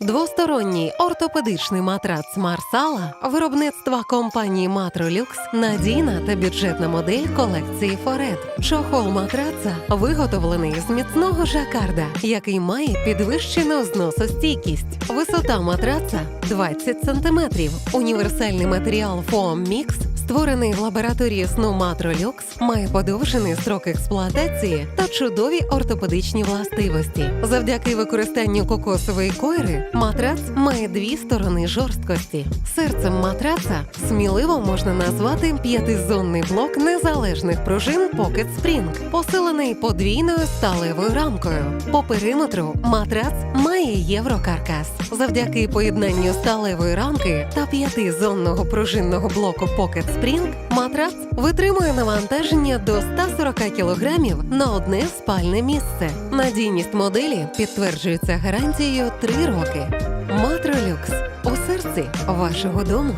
Двосторонній ортопедичний матрац Марсала виробництва компанії Матролюкс надійна та бюджетна модель колекції Форет. Чохол матраца виготовлений з міцного жакарда, який має підвищену зносостійкість. Висота матраца 20 см. Універсальний матеріал Foam Mix, створений в лабораторії сну Матролюкс, має подовжений строк експлуатації та чудові ортопедичні властивості. Завдяки використанню кокосової койри матрац має дві сторони жорсткості. Серцем матраца сміливо можна назвати п'ятизонний блок незалежних пружин Pocket Spring, посилений подвійною сталевою рамкою. По периметру матрац має єврокаркас. Завдяки поєднанню сталевої рамки та п'ятизонного пружинного блоку Pocket Spring матрац витримує навантаження до 140 кг на одне спальне місце. Надійність моделі підтверджується гарантією 3 роки. Матролюкс у серці вашого дому.